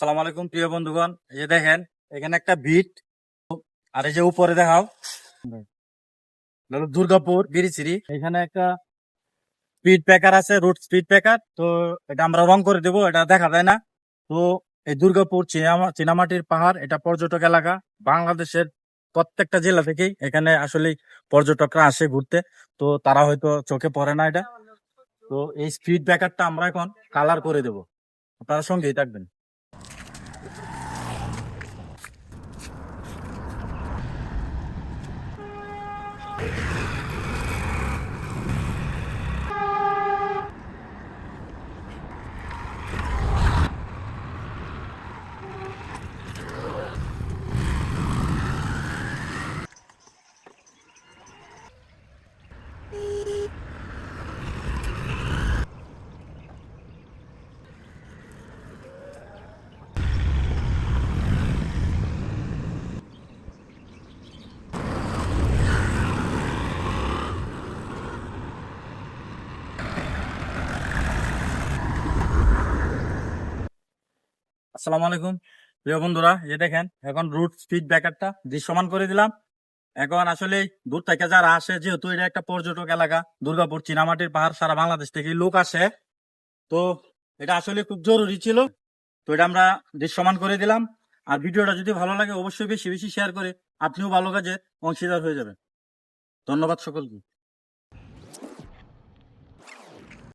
সালাম আলাইকুম, প্রিয় বন্ধুগণ। এই যে দেখেন, এখানে একটা বিট আর এই যে উপরে দেখাও। দুর্গাপুর বিরিচিরি। এখানে একটা স্পিড ব্রেকার আছে, রুট স্পিড ব্রেকার। তো এটা আমরা রং করে দেবো, এটা দেখা যায় না। তো এই দুর্গাপুর চীনামা- চীনামাটির পাহাড়, এটা পর্যটক এলাকা। বাংলাদেশের প্রত্যেকটা জেলা থেকেই এখানে আসলে পর্যটকরা আসে ঘুরতে। তো তারা হয়তো চোখে পড়ে না এটা। তো এই স্পিড ব্রেকারটা আমরা এখন কালার করে দেব। আপনারা সঙ্গেই থাকবেন। Yeah. আসসালামু আলাইকুম। প্রিয় বন্ধুরা, এই দেখেন, এখন রুট স্পিড ব্রেকারটা দৃশ্যমান করে দিলাম। এখন আসলে দূর থেকে যারা আসে, যেহেতু এটা একটা পর্যটক এলাকা, দুর্গাপুর, চীনামাটির পাহাড়, সারা বাংলাদেশ থেকে লোক আসে। তো এটা আসলে খুব জরুরি ছিল। তো এটা আমরা দৃশ্যমান করে দিলাম। আর ভিডিওটা যদি ভালো লাগে, অবশ্যই বেশি বেশি শেয়ার করে, আপনিও ভালো কাজে অংশীদার হয়ে যাবেন। ধন্যবাদ সকলকে।